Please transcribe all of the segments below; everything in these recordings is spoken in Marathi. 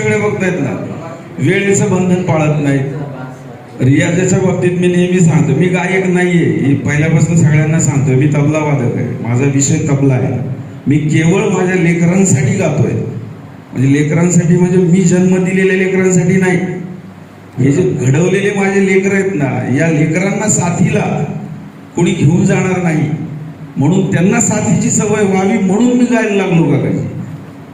सगळे बघतायत ना. वेळेचं बंधन पाळत नाहीत. रियाजाच्या बाबतीत मी नेहमी सांगतो मी गायक नाहीये. हे पहिल्यापासून सगळ्यांना सांगतो मी तबला वादक आहे. माझा विषय तबला आहे. मी केवळ माझ्या लेकरांसाठी गातोय. म्हणजे लेकरांसाठी म्हणजे मी जन्म दिलेल्या लेकरांसाठी नाही. हे जे घडवलेले माझे लेकर आहेत ना या लेकरांना साथीला कोणी घेऊन जाणार नाही. म्हणून त्यांना साथीची सवय व्हावी म्हणून मी गायला लागलो काकाजी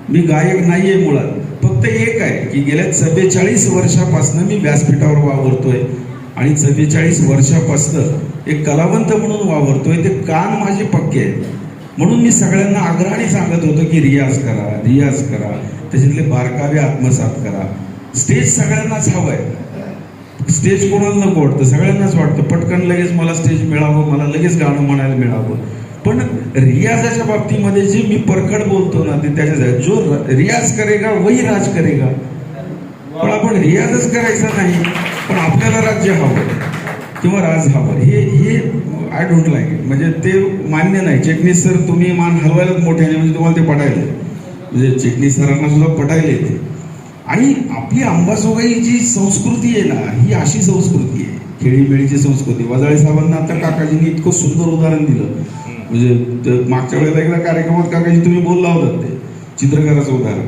मी गायक नाहीये मुळात. फक्त एक आहे की गेल्या चव्वेचाळीस वर्षापासून मी व्यासपीठावर वावरतोय. आणि चव्वेचाळीस वर्षापासून एक कलावंत म्हणून वावरतोय. ते कान माझे पक्के आहेत. म्हणून मी सगळ्यांना आग्रहाने सांगत होतो की रियाज करा रियाज करा. त्याच्यातले बारकावे आत्मसात करा. स्टेज सगळ्यांनाच हवंय. स्टेज कोणाला नको वाटतं? सगळ्यांनाच वाटतं. पटकन लगेच मला स्टेज मिळावं मला लगेच गाणं म्हणायला मिळावं. पण रियाजाच्या बाबतीमध्ये जे मी परखड बोलतो ना ते त्याच्या जो रियाज करेगा वही राज करेगा. पण आपण रियाजच करायचा नाही पण आपल्याला राज्य हवं किंवा राज हवं. हे हे आय डोंट लाईक इट म्हणजे ते मान्य नाही. चिटणीस सर तुम्ही मान हलवायलाच मोठ्याने म्हणजे तुम्हाला ते पटायले म्हणजे चिटणीस सरांना सुद्धा पटायला येते. आणि आपली अंबाजोगाई जी संस्कृती आहे ना ही अशी संस्कृती आहे. खेळीमेळीची संस्कृती. वजाळे साहेबांना आता काकाजींनी इतकं सुंदर उदाहरण दिलं. म्हणजे मागच्या वेळेला एकदा कार्यक्रमात काकाजी तुम्ही बोलला होता ते चित्रकाराचं उदाहरण.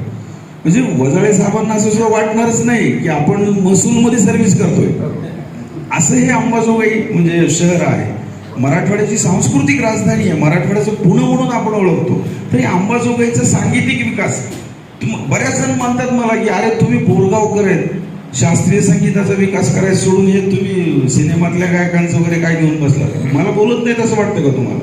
म्हणजे वजाळे साहेबांना असं सुद्धा वाटणारच नाही की आपण महसूलमध्ये सर्व्हिस करतोय. असं हे अंबाजोगाई म्हणजे शहर आहे. मराठवाड्याची सांस्कृतिक राजधानी आहे. मराठवाड्याचं पुणे म्हणून आपण ओळखतो. तर हे अंबाजोगाईचा सांगीतिक विकास बऱ्याच जण म्हणतात मला की अरे तुम्ही बोरगावकर आहेत. शास्त्रीय संगीताचा विकास करायला सोडून हे तुम्ही सिनेमातल्या गायकांचं वगैरे काय घेऊन बसला मला बोलत नाही तसं वाटतं का तुम्हाला?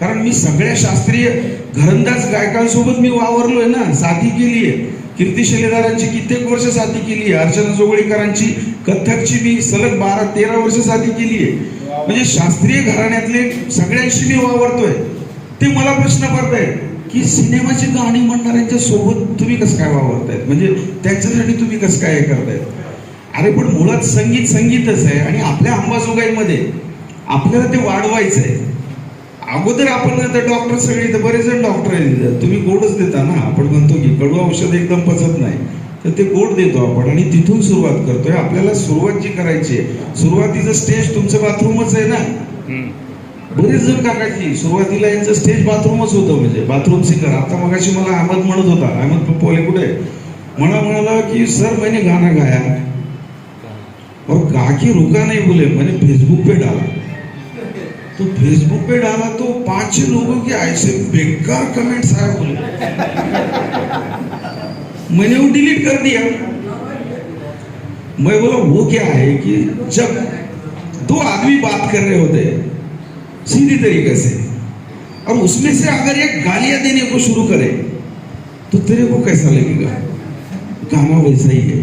कारण मी सगळ्या शास्त्रीय घरंदाज गायकांसोबत मी वावरलोय ना साथी केली आहे कीर्ती शेलेदारांची कित्येक वर्ष साथी केली आहे अर्चना जोगळीकरांची कथ्थकची मी सलग बारा तेरा वर्ष साथी केली आहे म्हणजे शास्त्रीय घराण्यातले सगळ्यांशी मी वावरतोय. ते मला प्रश्न पडतायत की सिनेमाची गाणी म्हणणाऱ्यांच्या सोबत तुम्ही कसं काय वावरतायत? म्हणजे त्यांच्यासाठी तुम्ही कसं काय हे करतायत? अरे पण मुळात संगीत संगीतच आहे आणि आपल्या अंबाजोगाईमध्ये आपल्याला ते वाढवायचं आहे अगोदर आपण आता डॉक्टर सगळे तर बरेच जण डॉक्टर आहेत तुम्ही गोडच देता ना. आपण म्हणतो की कडू औषध एकदम पचत नाही. तर ते गोड देतो आपण आणि तिथून सुरुवात करतोय. आपल्याला सुरुवात जी करायची आहे सुरुवातीचं स्टेज तुमचं बाथरूमच आहे ना. बरेच जण काकाची सुरुवातीला यांचं स्टेज बाथरूमच होतं म्हणजे. बाथरूम सिंगर आता मगाशी मला अहमद म्हणत होता. अहमद पप्पोले कुठे म्हणा म्हणाला की सर मैंने गाना गाया. और गा के रुका नहीं बोले. मैंने फेसबुक पे डाला. तो फेसबुक पे डाला तो पाँच छह लोगों के ऐसे बेकार कमेंट्स आए बोले। मैंने वो डिलीट कर दिया। मैं बोला, वो क्या है कि जब दो आदमी बात कर रहे होते सीधी तरीके से, और उसमें से अगर एक गालियाँ देने को शुरू करे तो तेरे को कैसा लगेगा? गाना वैसा ही है।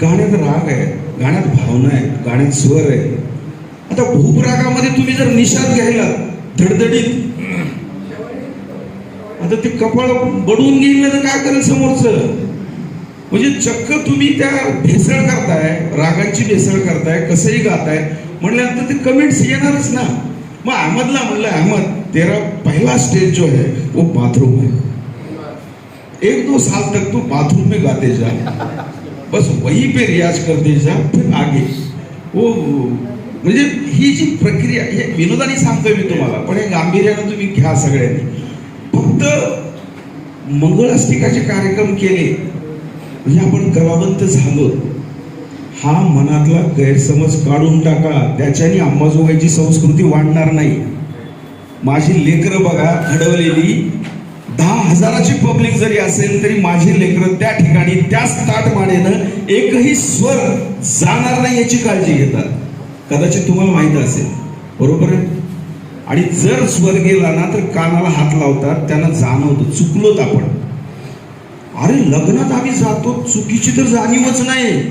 गाण्यात राग आहे गाण्यात भावना आहे गाण्यात स्वर आहे आता भूपरागामध्ये तुम्ही जर निषाद घ्यायला धडधडीत आता ते कपाळ बडून घेईल ना तर काय करेल समोरचं? म्हणजे चक्क तुम्ही त्या भेसळ करताय रागांची भेसळ करताय कसंही गाताय म्हणल्यानंतर ते कमेंट्स येणारच ना. मग अहमदला म्हणलं अहमद तेरा पहला स्टेज जो है वो बाथरूम है एक दो साल तक तू बाथरूम में गाते जा. बस वही पे रियाज करते जा फिर आगे. वो म्हणजे ही जी प्रक्रिया हे विनोदाने सांगतोय मी तुम्हाला पण हे गांभीर्यानं तुम्ही घ्या सगळ्यांनी. फक्त मंगळाष्टिकाचे कार्यक्रम केले म्हणजे आपण कलावंत झालो. हा मनातला गैरसमज काढून टाका त्याच्याने अंबाजोगाईची संस्कृती वाढणार नाही. माझी लेकरं बघा घडवलेली दहा हजाराची पब्लिक जरी असेल तरी माझी लेकरं त्या ठिकाणी त्याच ताटमानेनं एकही स्वर जाणार नाही याची काळजी घेतात. कदाचित तुम्हाला माहीत असेल. बरोबर आहे? आणि जर स्वर गेला ना तर कानाला हात लावतात त्यांना जाणवतं चुकलोत आपण. अरे लग्नात आम्ही जातो चुकीची तर जाणीवच नाही.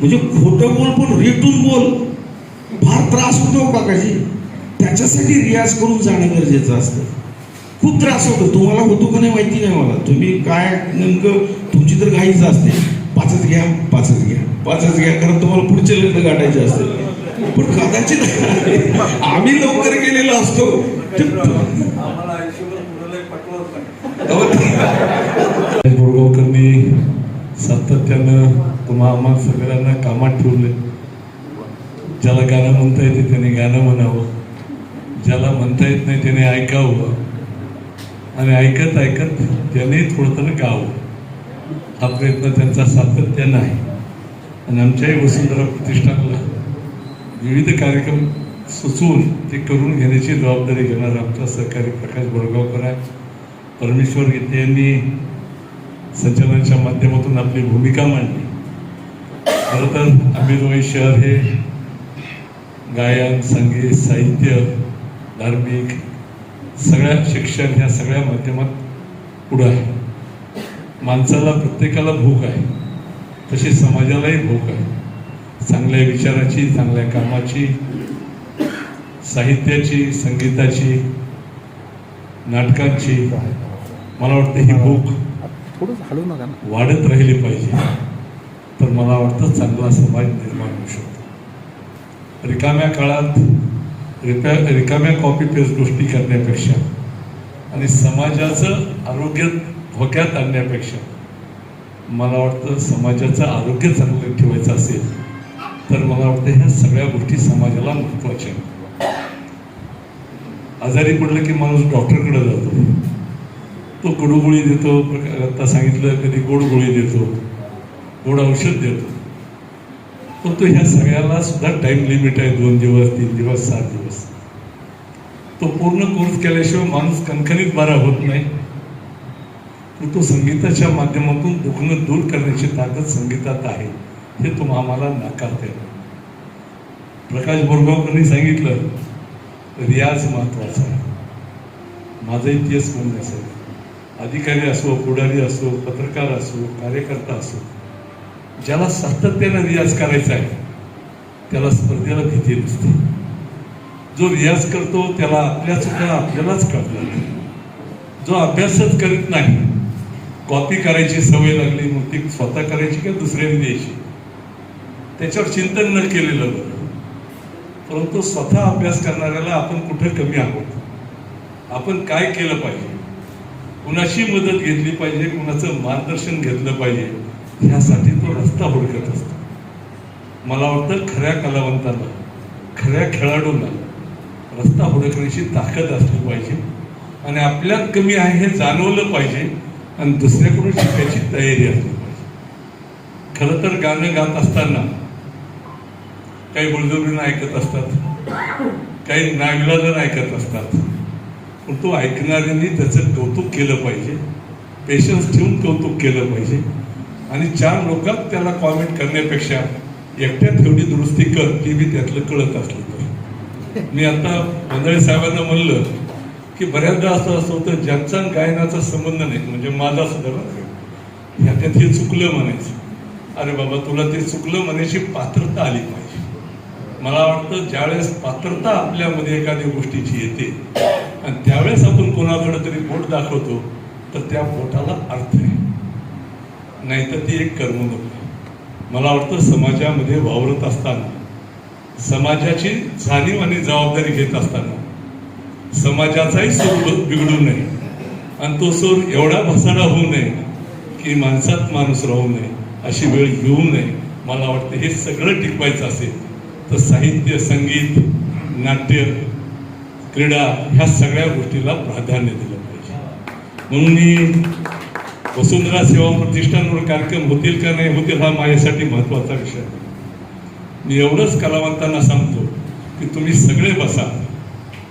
म्हणजे खोटं बोल पण रेटून बोल. फार त्रास होतो काकाजी त्याच्यासाठी रियाज करून जाणं गरजेचं असतं. खूप त्रास होतो. तुम्हाला होतो का नाही माहिती नाही मला. तुम्ही काय नेमकं तुमची तर घाईच असते. पाचच घ्या पाचच घ्या. पाचच घ्या कारण तुम्हाला पुढचे लग्न गाठायचे असते पण कदाचित आम्ही लवकर गेलेलो असतो. बोरगावकरांनी सातत्यानं तुम्हा आम्हा सगळ्यांना कामात ठेवले ज्याला गाणं म्हणता येते त्याने गाणं म्हणावं. ज्याला म्हणता येत नाही त्याने ऐकावं. आणि ऐकत ऐकत त्याने थोडं तर गावं. हा प्रयत्न त्यांचा सातत्यानं आहे आणि आमच्याही वसुंधरा प्रतिष्ठानला विविध कार्यक्रम सुचवून ते करून घेण्याची जबाबदारी घेणारा आमचा सहकारी प्रकाश बोरगावकर आहे. परमेश्वर गीते यांनी संचलनाच्या माध्यमातून आपली भूमिका मांडली. खरं तर आंबेजोगाई शहर हे गायन संगीत साहित्य धार्मिक सगळ्या शिक्षण ह्या सगळ्या माध्यमात पुढं आहे. माणसाला प्रत्येकाला भूक आहे. तशी समाजालाही भूक आहे. चांगल्या विचाराची चांगल्या कामाची साहित्याची संगीताची नाटकांची मला वाटतं ही भूक वाढत राहिली पाहिजे. तर मला वाटतं चांगला समाज निर्माण होऊ शकतो. रिकाम्या काळात रिप्या रिकाम्या कॉपी पेस्ट गोष्टी करण्यापेक्षा आणि समाजाचं आरोग्य धोक्यात आणण्यापेक्षा मला वाटतं समाजाचं आरोग्य चांगलं ठेवायचं असेल तर मला वाटतं ह्या सगळ्या गोष्टी समाजाला महत्त्वाच्या आजारी पडलं की माणूस डॉक्टरकडे जातो. तो कडूगोळी देतो आता सांगितलं कधी गोड गोळी देतो गोड औषध देतो. पण तो ह्या सगळ्याला सुद्धा टाइम लिमिट आहे दोन दिवस तीन दिवस सात दिवस. तो पूर्ण कोर्स केल्याशिवाय माणूस कणखणीत बरा होत नाही. पण तो संगीताच्या माध्यमातून दुखणं दूर करण्याची ताकद संगीतात आहे हे तुम्हा आम्हाला नाकारता प्रकाश बोरगावकरांनी सांगितलं रियाज महत्त्वाचा आहे. माझाही तेच म्हणणं आहे. अधिकारी असो पुढारी असो पत्रकार असो कार्यकर्ता असो ज्याला सातत्यानं रियाज करायचा आहे त्याला स्पर्धेला भीती नसते. जो रियाज करतो त्याला आपल्या चुका आपल्यालाच कळतात जो अभ्यासच करीत नाही कॉपी करायची सवय लागली मग ती स्वतः करायची किंवा दुसऱ्याने द्यायची? त्याच्यावर चिंतन न केलेलं बरं. परंतु स्वतः अभ्यास करणाऱ्याला आपण कुठे कमी आहोत? आपण काय केलं पाहिजे? कुणाची मदत घेतली पाहिजे? कुणाचं मार्गदर्शन घेतलं पाहिजे? ह्यासाठी तो रस्ता हुडकत असतो. मला वाटतं खऱ्या कलावंतांना खऱ्या खेळाडूंना रस्ता हुडकण्याची ताकद असली पाहिजे. आणि आपल्यात कमी आहे हे जाणवलं पाहिजे. आणि दुसऱ्याकडून शिकायची तयारी असली पाहिजे खरं तर गाणं गात असताना काही बळजबरीनं ऐकत असतात काही नागलाजन ऐकत असतात. पण तो ऐकणाऱ्यांनी त्याचं कौतुक केलं पाहिजे पेशन्स ठेवून कौतुक केलं पाहिजे. आणि चार लोकात त्याला कॉमेंट करण्यापेक्षा एकट्यात एवढी दुरुस्ती कर ती बी त्यातलं कळत असलं तर. मी आता मंडळी साहेबांना म्हणलं की बऱ्याचदा असं असं होतं ज्यांचा गायनाचा संबंध नाही म्हणजे माझा सुद्धा नाही. ह्याच्यात हे चुकलं म्हणायचं. अरे बाबा तुला ते चुकलं म्हणायची पात्रता आली पाहिजे. मला वाटतं ज्यावेळेस पात्रता आपल्यामध्ये एखाद्या गोष्टीची येते आणि त्यावेळेस आपण कोणाकडे तरी बोट दाखवतो तर त्या बोटाला अर्थ आहे. नाहीतर ती एक कर्मणूक मला वाटतं समाजामध्ये वावरत असताना समाजाची जाणीव आणि जबाबदारी घेत असताना समाजाचाही सूर बिघडू नये. आणि तो सूर एवढा भसाडा होऊ नये की माणसात माणूस राहू नये अशी वेळ येऊ नये. मला वाटतं हे सगळं टिकवायचं असेल तर साहित्य संगीत नाट्य क्रीडा ह्या सगळ्या गोष्टीला प्राधान्य दिलं पाहिजे. म्हणून मी वसुंधरा सेवा प्रतिष्ठानवर कार्यक्रम होतील का नाही होतील हा माझ्यासाठी महत्त्वाचा विषय. आहे. मी एवढंच कलावंतांना सांगतो की तुम्ही सगळे बसा.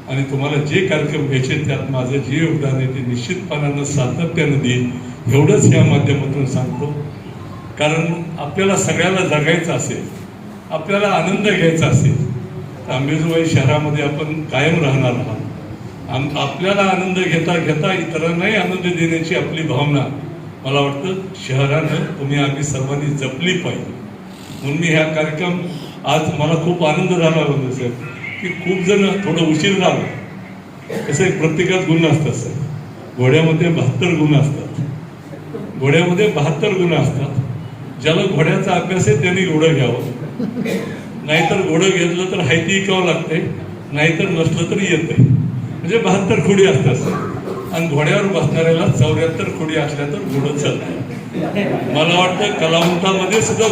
आणि तुम्हाला जे कार्यक्रम घ्यायचे त्यात माझं जे योगदान आहे ते निश्चितपणानं सातत्यानं देईल एवढंच या माध्यमातून सांगतो. कारण आपल्याला सगळ्याला जगायचं असेल आपल्याला आनंद घ्यायचा असेल तर अंबेजोगाई शहरामध्ये आपण कायम राहणार आहात. आम- आपल्याला आनंद घेता घेता इतरांनाही आनंद देण्याची आपली भावना मला वाटतं शहरानं तुम्ही आम्ही सर्वांनी जपली पाहिजे. म्हणून मी ह्या कार्यक्रम आज मला खूप आनंद झाला होता की खूप जण थोडं उशीर झालं. तसं एक प्रत्येकात गुण असतात सर. घोड्यामध्ये बहात्तर गुण असतात. घोड्यामध्ये बहात्तर गुण असतात. ज्याला घोड्याचा अभ्यास आहे त्यांनी घोडं घ्यावं. नाहीतर घोडं घेतलं तर हायती ऐकावं लागते नाहीतर नसलं तरी येतंय. म्हणजे बहात्तर खोडी असतात सर. आणि घोड्यावर बसणाऱ्याला चौऱ्याहत्तर खोडी असल्या तर घोडं चालतं मला वाटतं कलावंतामध्ये सुद्धा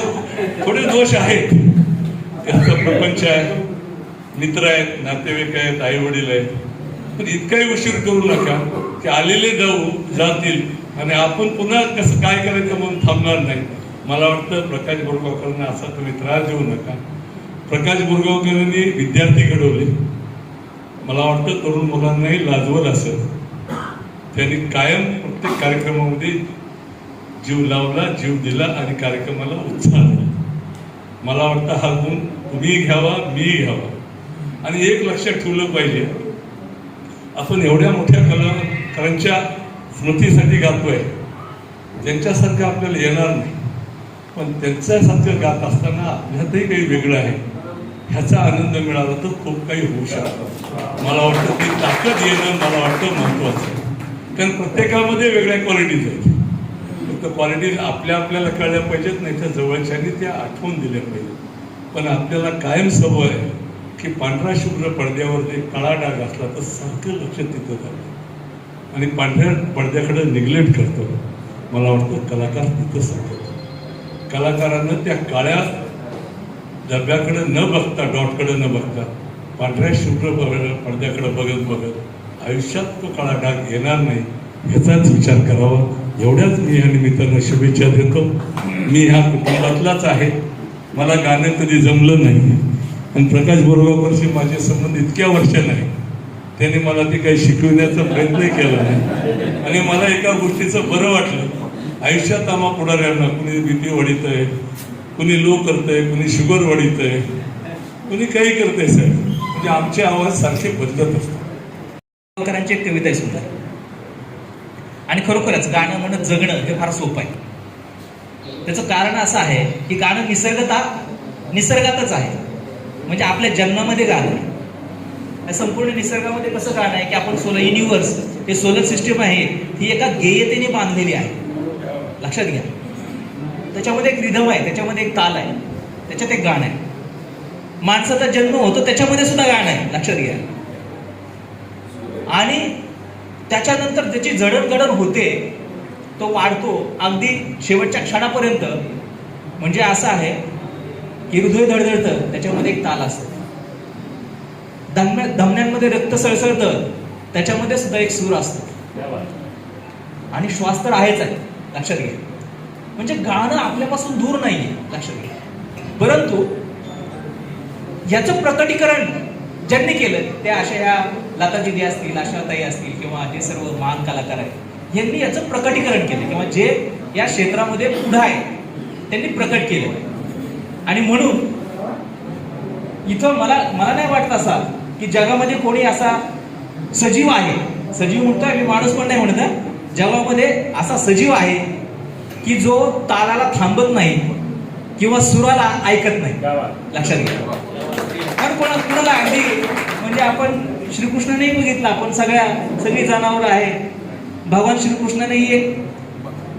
थोडे दोष आहेत. त्याचा प्रपंच आहे. मित्र आहेत नातेवाईक आहेत आई वडील आहेत. पण इतकाही उशीर करू नका की आलेले जाऊ जातील आणि आपण पुन्हा कसं काय करायचं म्हणून थांबणार नाही. मला वाटतं प्रकाश बोरगावकरांना असा तुम्ही त्रास देऊ नका. प्रकाश बोरगावकरांनी विद्यार्थी घडवले. मला वाटतं तरुण मुलांनाही लाजवल असेल. त्यांनी कायम प्रत्येक कार्यक्रमामध्ये जीव लावला जीव दिला आणि कार्यक्रमाला उत्साह दिला. मला वाटतं हा गुण तुम्ही घ्यावा मी घ्यावा. आणि एक लक्षात ठेवलं पाहिजे. आपण एवढ्या मोठ्या कलाकारांच्या स्मृतीसाठी गातोय. त्यांच्यासारखं आपल्याला येणार नाही. पण त्यांच्यासारखं गात असताना आपल्यातही काही वेगळं आहे. ह्याचा आनंद मिळाला तर खूप काही होऊ शकतं. मला वाटतं ती ताकद येणं मला वाटतं महत्वाचं आहे. कारण प्रत्येकामध्ये वेगळ्या क्वालिटीज आहेत. फक्त क्वालिटीज आपल्या आपल्याला कळल्या पाहिजेत नाही तर जवळच्यानी त्या आठवून दिल्या पाहिजेत. पण आपल्याला कायम सवय आहे. की पांढरा शुभ्र पडद्यावर जे काळा डाग असला तर सारखं लक्ष तिथं जातं. आणि पांढऱ्या पडद्याकडे निग्लेक्ट करतो. मला वाटतं कलाकार तिथं सांगतो कलाकारानं त्या काळ्या डब्याकडे न बघता डॉटकडे न बघता पांढऱ्या शुभ्र पडद्याकडे बघत बघत आयुष्यात तो काळा डाग येणार नाही ह्याचाच विचार करावा. एवढ्याच मी या निमित्तानं शुभेच्छा देतो. मी ह्या कुटुंबातलाच आहे. मला गाणं कधी जमलं नाही. आणि प्रकाश बोरगावकरशी माझे संबंध इतक्या वर्ष नाही त्यांनी मला ते काही शिकविण्याचा प्रयत्नही केला नाही. आणि मला एका गोष्टीचं बरं वाटलं. आयुष्यात आम्हा पुढाऱ्यांना कुणी भीती वडित आहे कुणी लो करतंय कुणी शुगर वाढित आहे कुणी काही करतंय सर म्हणजे आमचे आवाज सारखे बदलत असतात एक कविता आहे सुंदर. आणि खरोखरच गाणं म्हणत जगणं हे फार सोपं आहे. त्याचं कारण असं आहे की गाणं निसर्गता निसर्गातच आहे. म्हणजे आपल्या जन्मामध्ये गाणं आहे. संपूर्ण निसर्गामध्ये कसं गाणं आहे की आपण सोलर युनिव्हर्स हे सोलर सिस्टीम आहे ही एका गेयतेने बांधलेली आहे. लक्षात घ्या. त्याच्यामध्ये एक रिधम आहे त्याच्यामध्ये एक ताल आहे त्याच्यात एक गाणं आहे. माणसाचा जन्म होतो त्याच्यामध्ये सुद्धा गाणं आहे. लक्षात घ्या. आणि त्याच्यानंतर त्याची जडणघडण होते तो वाढतो अगदी शेवटच्या क्षणापर्यंत. म्हणजे असं आहे हृदय धडधडतं त्याच्यामध्ये एक ताल असतो. धमन्या धमन्यांमध्ये रक्त सळसळतं त्याच्यामध्ये सुद्धा एक सूर असतो. आणि श्वास तर आहेच आहे लक्षात घ्या. म्हणजे गाणं आपल्यापासून दूर नाहीये लक्षात घ्या. परंतु याचं प्रकटीकरण ज्यांनी केलं ते अशा या लता दिदी असतील आशाताई असतील किंवा जे सर्व महान कलाकार आहेत यांनी याचं प्रकटीकरण केलं किंवा जे या क्षेत्रामध्ये पुढं आहे त्यांनी प्रकट केलं. आणि म्हणून इथं मला मला नाही वाटत असा की जगामध्ये कोणी असा सजीव आहे. सजीव म्हणतोय मी माणूस पण नाही म्हणत जगामध्ये असा सजीव आहे की जो तालाला थांबत नाही किंवा सुराला ऐकत नाही. लक्षात घ्या. कारण कोणा कुणाला अगदी म्हणजे आपण श्रीकृष्णानेही बघितलं आपण सगळ्या सगळी जनावरं आहे भगवान श्रीकृष्णानेही एक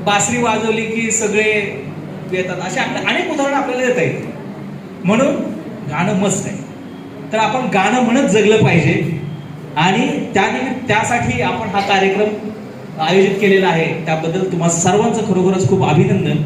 बासरी वाजवली की सगळे येतात असे अनेक उदाहरणं आपल्याला देता येतील. म्हणून गाणं मस्त आहे. तर आपण गाणं म्हणत जगलं पाहिजे. आणि त्यानिमित्त त्यासाठी आपण हा कार्यक्रम आयोजित केलेला आहे. त्याबद्दल तुम्हा सर्वांचं खरोखरच खूप अभिनंदन.